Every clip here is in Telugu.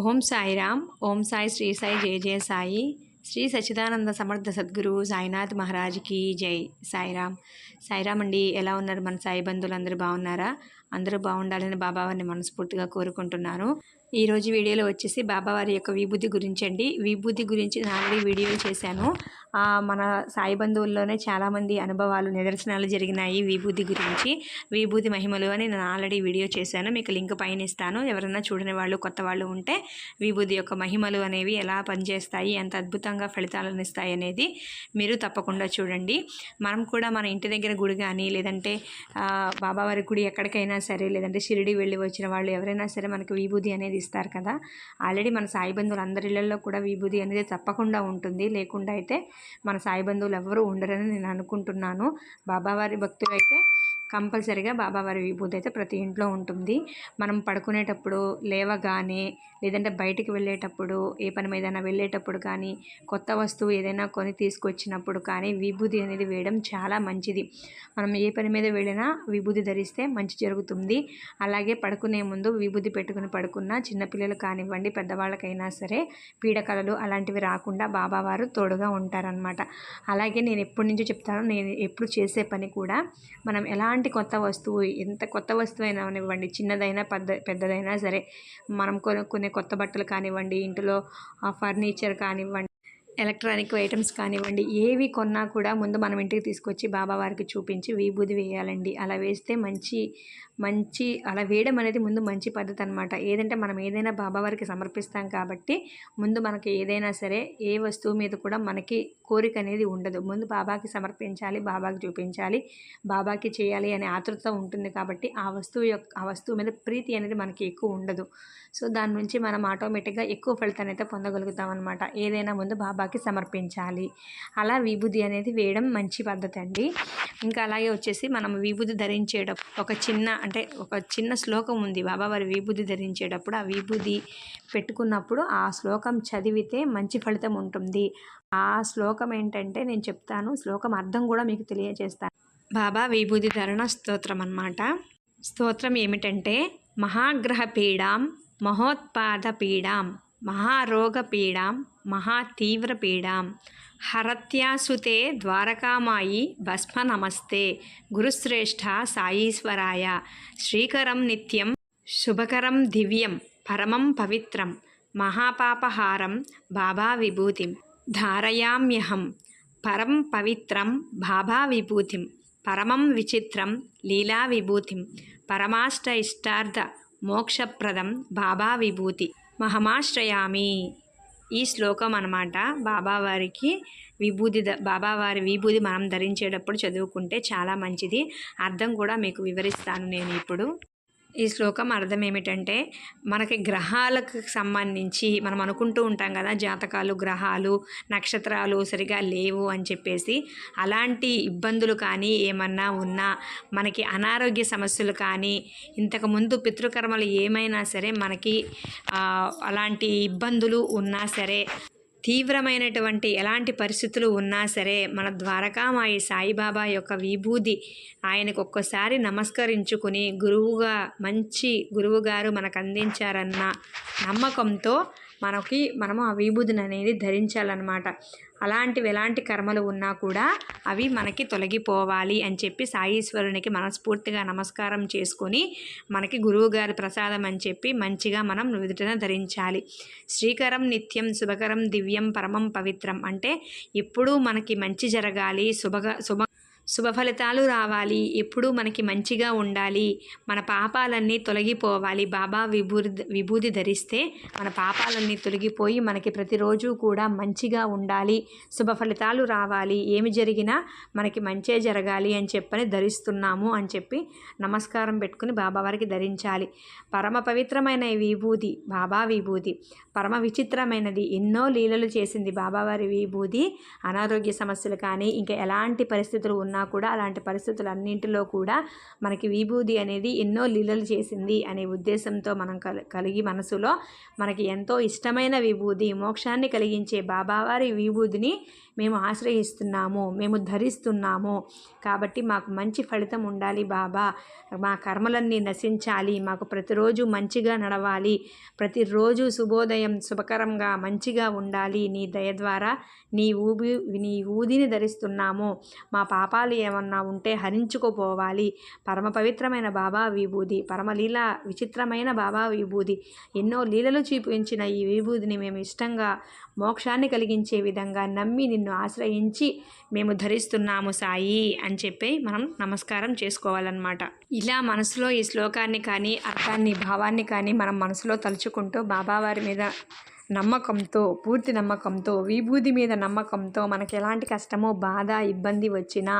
ఓం సాయిరామ్ ఓం సాయి శ్రీ సాయి జయ జయ సాయి. శ్రీ సచ్చిదానంద సమర్థ సద్గురు సాయినాథ్ మహారాజ్కి జై సాయిరామ్. సాయిరామ్ అండి ఎలా ఉన్నారు మన సాయి బంధువులు? అందరూ బాగున్నారా? అందరూ బాగుండాలని బాబావారిని మనస్ఫూర్తిగా కోరుకుంటున్నాను. ఈరోజు వీడియోలో వచ్చేసి బాబావారి యొక్క విభూతి గురించి అండి. విభూతి గురించి నేను ఆల్రెడీ వీడియోలు చేశాను. మన సాయి బంధువుల్లోనే చాలామంది అనుభవాలు నిదర్శనాలు జరిగినాయి విభూతి గురించి. విభూతి మహిమలు అని నేను ఆల్రెడీ వీడియో చేశాను. మీకు లింక్ పైన ఇస్తాను. ఎవరైనా చూడని వాళ్ళు కొత్త వాళ్ళు ఉంటే విభూతి యొక్క మహిమలు అనేవి ఎలా పనిచేస్తాయి ఎంత అద్భుతంగా ఫలితాలను ఇస్తాయి అనేది మీరు తప్పకుండా చూడండి. మనం కూడా మన ఇంటి దగ్గర గుడి కానీ లేదంటే బాబావారి గుడి ఎక్కడికైనా సరే లేదంటే షిరిడి వెళ్ళి వచ్చిన వాళ్ళు ఎవరైనా సరే మనకి విభూతి అనేది ఇస్తారు కదా. ఆల్రెడీ మన సాయి బంధువులు అందరి ఇళ్ళలో కూడా విభూతి అనేది తప్పకుండా ఉంటుంది. లేకుండా అయితే మన సాయి బంధువులు ఎవరు ఉండరని నేను అనుకుంటున్నాను. బాబావారి భక్తులు అయితే కంపల్సరిగా బాబావారి విభూతి అయితే ప్రతి ఇంట్లో ఉంటుంది. మనం పడుకునేటప్పుడు లేవగానే లేదంటే బయటికి వెళ్ళేటప్పుడు ఏ పని మీదైనా వెళ్ళేటప్పుడు కానీ కొత్త వస్తువు ఏదైనా కొని తీసుకొచ్చినప్పుడు కానీ విభూతి అనేది వేయడం చాలా మంచిది. మనం ఏ పని మీద వెళ్ళినా విభూతి ధరిస్తే మంచి జరుగుతుంది. అలాగే పడుకునే ముందు విభూతి పెట్టుకుని పడుకున్న చిన్నపిల్లలు కానివ్వండి పెద్దవాళ్ళకైనా సరే పీడకలలు అలాంటివి రాకుండా బాబావారు తోడుగా ఉంటారనమాట అలాగే నేను ఎప్పటి నుంచో చెప్తాను నేను ఎప్పుడు చేసే పని కూడా మనం ఎలాంటి కొత్త వస్తువు ఎంత కొత్త వస్తువు అయినా ఇవ్వండి చిన్నదైనా పెద్ద పెద్దదైనా సరే. మనం కొనుక్కునే కొత్త బట్టలు కానివ్వండి ఇంట్లో ఫర్నిచర్ కానివ్వండి ఎలక్ట్రానిక్ ఐటమ్స్ కానివ్వండి ఏవి కొన్నా కూడా ముందు మనం ఇంటికి తీసుకొచ్చి బాబావారికి చూపించి విభూది వేయాలండి. అలా వేస్తే మంచి మంచి అలా వేయడం అనేది ముందు మంచి పద్ధతి అనమాట ఏదంటే మనం ఏదైనా బాబావారికి సమర్పిస్తాం కాబట్టి ముందు మనకి ఏదైనా సరే ఏ వస్తువు మీద కూడా మనకి కోరిక అనేది ఉండదు. ముందు బాబాకి సమర్పించాలి బాబాకి చూపించాలి బాబాకి చేయాలి అనే ఆతృత ఉంటుంది కాబట్టి ఆ వస్తువు యొక్క ఆ వస్తువు మీద ప్రీతి అనేది మనకి ఎక్కువ ఉండదు. సో దాని నుంచి మనం ఆటోమేటిక్గా ఎక్కువ ఫలితాన్ని అయితే పొందగలుగుతాం అనమాట ఏదైనా ముందు బాబాకి సమర్పించాలి. అలా విభూది అనేది వేయడం మంచి పద్ధతి అండి ఇంకా అలాగే వచ్చేసి మనం విభూది ధరించేటప్పుడు ఒక చిన్న అంటే ఒక చిన్న శ్లోకం ఉంది. బాబావారి విభూది ధరించేటప్పుడు ఆ విభూది పెట్టుకున్నప్పుడు ఆ శ్లోకం చదివితే మంచి ఫలితం ఉంటుంది. ఆ శ్లోకం ఏంటంటే నేను చెప్తాను. శ్లోకం అర్థం కూడా మీకు తెలియజేస్తాను. బాబా విభూది ధరణ స్తోత్రం అన్నమాట. స్తోత్రం ఏమిటంటే మహాగ్రహ పీడాం మహోత్పాద పీడాం మహారోగపీడాం మహాతీవ్రపీడాం. హరత్యాసుతే ద్వారకామాయి భస్మ నమస్తే గురుశ్రేష్ఠ సాయీశ్వరాయ. శ్రీకరం నిత్యం శుభకరం దివ్యం పరమం పవిత్రం. మహాపాపహారం బాబా విభూతిం ధారయామ్యహం పరం పవిత్రం బాబా విభూతిం పరమం విచిత్రం లీలా విభూతిం పరమాష్ట ఇష్టార్థ మోక్షప్రదం బాబా విభూతి మహమాశ్రయామి. ఈ శ్లోకం అనమాట బాబావారికి విభూది ద బాబావారి విభూది మనం ధరించేటప్పుడు చదువుకుంటే చాలా మంచిది. అర్థం కూడా మీకు వివరిస్తాను నేను ఇప్పుడు. ఈ శ్లోకం అర్థం ఏమిటంటే మనకి గ్రహాలకు సంబంధించి మనం అనుకుంటూ ఉంటాం కదా జాతకాలు గ్రహాలు నక్షత్రాలు సరిగా లేవు అని చెప్పేసి. అలాంటి ఇబ్బందులు కానీ ఏమన్నా ఉన్నా మనకి అనారోగ్య సమస్యలు కానీ ఇంతకుముందు పితృకర్మలు ఏమైనా సరే మనకి అలాంటి ఇబ్బందులు ఉన్నా సరే తీవ్రమైనటువంటి ఎలాంటి పరిస్థితులు ఉన్నా సరే మన ద్వారకామాయి సాయిబాబా యొక్క విభూది ఆయనకు ఒక్కసారి నమస్కరించుకుని గురువుగా మంచి గురువుగారు మనకు అందించారన్న నమ్మకంతో మనకి మనము ఆ విభూదిని అనేది ధరించాలన్నమాట. అలాంటివి ఎలాంటి కర్మలు ఉన్నా కూడా అవి మనకి తొలగిపోవాలి అని చెప్పి సాయీశ్వరునికి మనస్ఫూర్తిగా నమస్కారం చేసుకొని మనకి గురువుగారి ప్రసాదం అని చెప్పి మంచిగా మనం నుదుటిన ధరించాలి. శ్రీకరం నిత్యం శుభకరం దివ్యం పరమం పవిత్రం అంటే ఎప్పుడూ మనకి మంచి జరగాలి శుభగా శుభ శుభ ఫలితాలు రావాలి. ఎప్పుడూ మనకి మంచిగా ఉండాలి. మన పాపాలన్నీ తొలగిపోవాలి. బాబా విభూది విభూది ధరిస్తే మన పాపాలన్నీ తొలగిపోయి మనకి ప్రతిరోజు కూడా మంచిగా ఉండాలి. శుభ ఫలితాలు రావాలి. ఏమి జరిగినా మనకి మంచే జరగాలి అని చెప్పని ధరిస్తున్నాము అని చెప్పి నమస్కారం పెట్టుకుని బాబావారికి ధరించాలి. పరమ పవిత్రమైన విభూది బాబా విభూది పరమ విచిత్రమైనది. ఎన్నో లీలలు చేసింది బాబావారి విభూది. అనారోగ్య సమస్యలు కానీ ఇంకా ఎలాంటి పరిస్థితులు ఉన్నా ఉన్నా కూడా అలాంటి పరిస్థితులన్నింటిలో కూడా మనకి విభూది అనేది ఎన్నో లీలలు చేసింది అనే ఉద్దేశంతో మనం కల కలిగి మనసులో మనకి ఎంతో ఇష్టమైన విభూది మోక్షాన్ని కలిగించే బాబావారి విభూదిని మేము ఆశ్రయిస్తున్నాము మేము ధరిస్తున్నాము. కాబట్టి మాకు మంచి ఫలితం ఉండాలి బాబా. మా కర్మలన్నీ నశించాలి మాకు ప్రతిరోజు మంచిగా నడవాలి ప్రతిరోజు శుభోదయం శుభకరంగా మంచిగా ఉండాలి. నీ దయ ద్వారా నీ ఊబి నీ ఊదిని ధరిస్తున్నాము. మా పాప పాపాలు ఏమన్నా ఉంటే హరించుకుపోవాలి. పరమ పవిత్రమైన బాబా విభూది పరమలీల విచిత్రమైన బాబా విభూది. ఎన్నో లీలలు చూపించిన ఈ విభూదిని మేము ఇష్టంగా మోక్షాన్ని కలిగించే విధంగా నమ్మి నిన్ను ఆశ్రయించి మేము ధరిస్తున్నాము సాయి అని చెప్పి మనం నమస్కారం చేసుకోవాలన్నమాట. ఇలా మనసులో ఈ శ్లోకాన్ని కానీ అర్థాన్ని భావాన్ని కానీ మనం మనసులో తలుచుకుంటూ బాబావారి మీద నమ్మకంతో పూర్తి నమ్మకంతో విభూది మీద నమ్మకంతో మనకి ఎలాంటి కష్టమో బాధ ఇబ్బంది వచ్చినా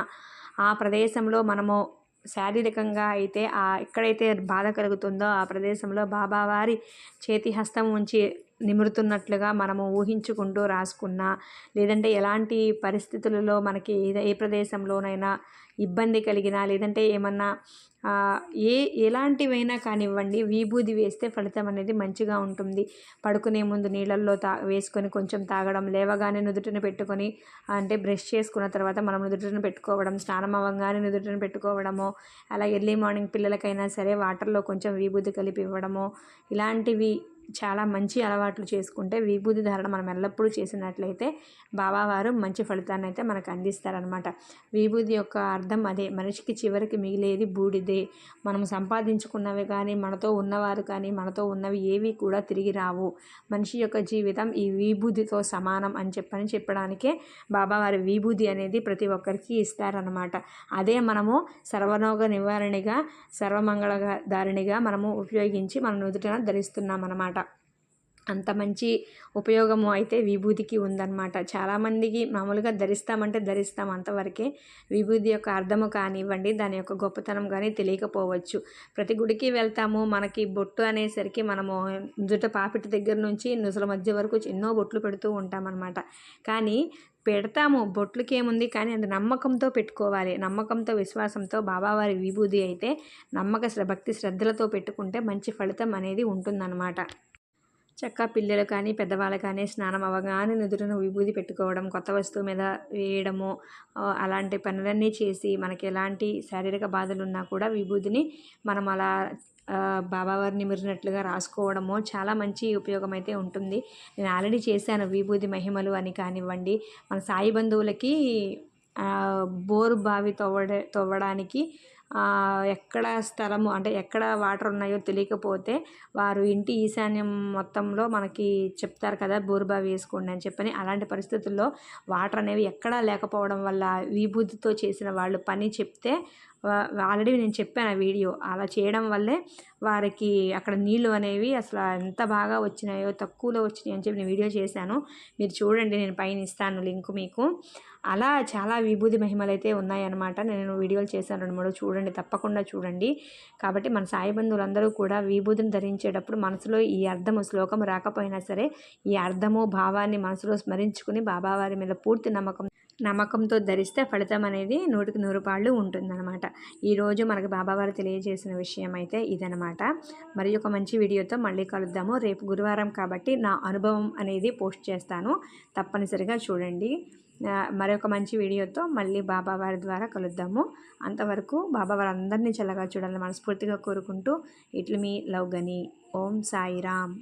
ఆ ప్రదేశంలో మనము శారీరకంగా అయితే ఆ ఎక్కడైతే బాధ కలుగుతుందో ఆ ప్రదేశంలో బాబావారి చేతి హస్తం ఉంచి నిమురుతున్నట్లుగా మనము ఊహించుకుంటూ రాసుకున్నా లేదంటే ఎలాంటి పరిస్థితులలో మనకి ఏ ప్రదేశంలోనైనా ఇబ్బంది కలిగినా లేదంటే ఏమన్నా ఏ ఎలాంటివైనా కానివ్వండి విభూది వేస్తే ఫలితం అనేది మంచిగా ఉంటుంది. పడుకునే ముందు నీళ్ళల్లో తా వేసుకొని కొంచెం తాగడం లేవగానే నుదుటిని పెట్టుకొని అంటే బ్రష్ చేసుకున్న తర్వాత మనం నుదుటిని పెట్టుకోవడం స్నానం అవ్వగానే నుదుటిని పెట్టుకోవడము అలా ఎర్లీ మార్నింగ్ పిల్లలకైనా సరే వాటర్లో కొంచెం విభూది కలిపి ఇవ్వడము ఇలాంటివి చాలా మంచి అలవాట్లు చేసుకుంటే విభూతి ధారణ మనం ఎల్లప్పుడూ చేసినట్లయితే బాబావారు మంచి ఫలితాన్ని అయితే మనకు అందిస్తారనమాట విభూతి యొక్క అర్థం అదే. మనిషికి చివరికి మిగిలేది బూడిదే. మనం సంపాదించుకున్నవి కానీ మనతో ఉన్నవారు కానీ మనతో ఉన్నవి ఏవి కూడా తిరిగి రావు. మనిషి యొక్క జీవితం ఈ విభూతితో సమానం అని చెప్పని చెప్పడానికే బాబావారి విభూతి అనేది ప్రతి ఒక్కరికి ఇస్తారనమాట అదే మనము సర్వనోగ నివారణగా సర్వమంగళదారిణిగా మనము ఉపయోగించి మన నుదుటన ధరిస్తున్నాం అన్నమాట అంత మంచి ఉపయోగము అయితే విభూతికి ఉందన్నమాట. చాలామందికి మామూలుగా ధరిస్తామంటే ధరిస్తాం అంతవరకే. విభూతి యొక్క అర్థము కానివ్వండి దాని యొక్క గొప్పతనం కానీ తెలియకపోవచ్చు. ప్రతి గుడికి వెళ్తాము మనకి బొట్టు అనేసరికి మనము జుట్ట పాపిటి దగ్గర నుంచి నుసల మధ్య వరకు ఎన్నో బొట్లు పెడుతూ ఉంటామన్నమాట. కానీ పెడతాము బొట్లకి ఏముంది కానీ అది నమ్మకంతో పెట్టుకోవాలి. నమ్మకంతో విశ్వాసంతో బాబావారి విభూది అయితే నమ్మక భక్తి శ్రద్ధలతో పెట్టుకుంటే మంచి ఫలితం అనేది ఉంటుందన్నమాట. చక్క పిల్లలు కానీ పెద్దవాళ్ళు కానీ స్నానం అవ్వగానే నుదురును విభూది పెట్టుకోవడం కొత్త వస్తువు మీద వేయడము అలాంటి పనులన్నీ చేసి మనకి ఎలాంటి శారీరక బాధలు ఉన్నా కూడా విభూదిని మనం అలా బాబావారిని మిరినట్లుగా రాసుకోవడము చాలా మంచి ఉపయోగం అయితే ఉంటుంది. నేను ఆల్రెడీ చేశాను విభూది మహిమలు అని కానివ్వండి. మన సాయి బంధువులకి బోరు బావి తవ్వడ తవ్వడానికి ఎక్కడ స్థలము అంటే ఎక్కడ వాటర్ ఉన్నాయో తెలియకపోతే వారు ఇంటి ఈశాన్యం మొత్తంలో మనకి చెప్తారు కదా బోరుబావి వేసుకోండి అని చెప్పని. అలాంటి పరిస్థితుల్లో వాటర్ అనేవి ఎక్కడా లేకపోవడం వల్ల విభూతితో చేసిన వాళ్ళు పని చెప్తే ఆల్రెడీ నేను చెప్పాను ఆ వీడియో. అలా చేయడం వల్లే వారికి అక్కడ నీళ్ళు అనేవి అసలు ఎంత బాగా వచ్చినాయో తక్కువలో వచ్చినాయి అని చెప్పి నేను వీడియో చేశాను. మీరు చూడండి నేను పైన ఇస్తాను లింక్ మీకు. అలా చాలా విభూతి మహిమలు అయితే ఉన్నాయన్నమాట. నేను వీడియోలు చేశాను రెండు మూడు. చూడండి తప్పకుండా చూడండి. కాబట్టి మన సాయి బంధువులందరూ కూడా విభూతిని ధరించేటప్పుడు మనసులో ఈ అర్థము శ్లోకము రాకపోయినా సరే ఈ అర్థము భావాన్ని మనసులో స్మరించుకుని బాబావారి మీద పూర్తి నమ్మకం నమ్మకంతో ధరిస్తే ఫలితం అనేది నూటికి నూరు పాళ్ళు ఉంటుందన్నమాట. ఈరోజు మనకు బాబావారు తెలియజేసిన విషయం అయితే ఇదనమాట మరి ఒక మంచి వీడియోతో మళ్ళీ కలుద్దాము. రేపు గురువారం కాబట్టి నా అనుభవం అనేది పోస్ట్ చేస్తాను. తప్పనిసరిగా చూడండి. మరొక మంచి వీడియోతో మళ్ళీ బాబావారి ద్వారా కలుద్దాము. అంతవరకు బాబావారు అందరినీ చల్లగా చూడాలని మనస్ఫూర్తిగా కోరుకుంటూ ఇట్లు మీ లవ్ గని ఓం సాయిరామ్.